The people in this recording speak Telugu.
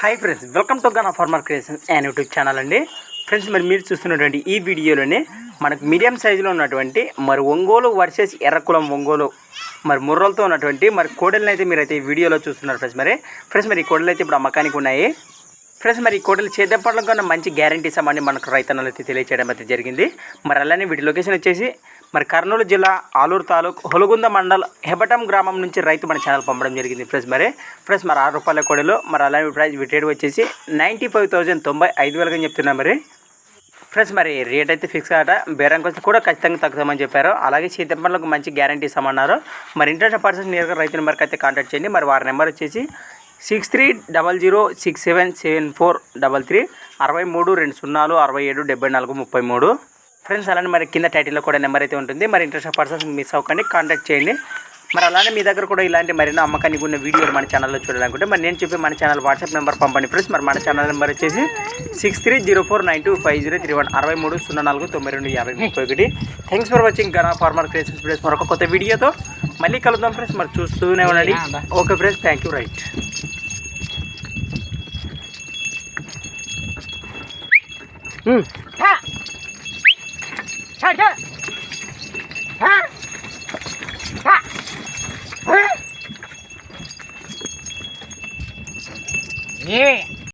Hi friends welcome to gun farmer creations and YouTube channel అండి. ఫ్రెండ్స్ మరి మీరు చూస్తున్నటువంటి ఈ వీడియోలోనే మనకు మీడియం సైజులో ఉన్నటువంటి మరి ఒంగోలు వర్సెస్ ఎర్రకులం ఒంగోలు మరి ముర్రలతో ఉన్నటువంటి మరి కోడలను అయితే మీరైతే ఈ వీడియోలో చూస్తున్నారు ఫ్రెండ్స్ మరి. ఫ్రెండ్స్ మరి ఈ కోడలు అయితే ఇప్పుడు అమ్మకానికి ఉన్నాయి. ఫ్రెండ్స్ మరి ఈ కోడలు చేద్దాపడడం మంచి గ్యారంటీ ఇస్తామని మనకు రైతన్నలు అయితే తెలియచేయడం అయితే జరిగింది. మరి అలానే వీటి లొకేషన్ వచ్చేసి మరి కర్నూలు జిల్లా ఆలూరు తాలూకు హొలుగుంద మండల్ హెబటం గ్రామం నుంచి రైతు మన ఛానల్ పంపడం జరిగింది ఫ్రెండ్స్. మరి ఫ్రెండ్స్ మరి ఆరు రూపాయల కోడలు మరి అలానే ప్రైస్ రేట్ వచ్చేసి నైంటీ ఫైవ్ థౌజండ్ తొంభై ఐదు వేలుగా చెప్తున్నా మరి. ఫ్రెండ్స్ మరి రేట్ అయితే ఫిక్స్ కాట బేరం కోసం కూడా ఖచ్చితంగా తగ్గుతామని చెప్పారు. అలాగే సీతంపల్లకు మంచి గ్యారంటీ ఇస్తామన్నారు. మరి ఇంట్రెస్ట్ పర్సన్స్ నేరుగా రైతు నెంబర్కి అయితే కాంటాక్ట్ చేయండి. మరి వారి నెంబర్ వచ్చేసి six three double zero six seven seven four double three అరవై మూడు రెండు సున్నాలు అరవై ఏడు డెబ్బై నాలుగు ముప్పై మూడు. ఫ్రెండ్స్ అలానే మరి కింద టైటిల్లో కూడా నెంబర్ అయితే ఉంటుంది. మరి ఇంట్రెస్ట్ పర్సన్స్ మిస్ అవ్వకండి కాంటాక్ట్ చేయండి. మరి అలానే మీ దగ్గర కూడా ఇలాంటి మరిన్నో అమ్మకానికి ఉన్న వీడియోలు మన ఛానల్లో చూడాలనుకుంటే మరి నేను చెప్పి మన ఛానల్ వాట్సాప్ నెంబర్ పంపండి ఫ్రెండ్స్ మరి మన ఛానల్ నెంబర్ వచ్చేసి six three zero four nine two five zero three one అరవై మూడు సున్నా నాలుగు తొంభై రెండు యాభై ముప్పై ఒకటి. థ్యాంక్స్ ఫర్ వాచింగ్ గనా ఫార్మర్ క్రియేషన్స్ వీడియోస్ మరొక కొత్త వీడియోతో మళ్ళీ కలుద్దాం ఫ్రెండ్స్ మరి చూస్తూనే ఉండండి. Okay friends thank you right 嗯，看，看看，看，看，嗯，你。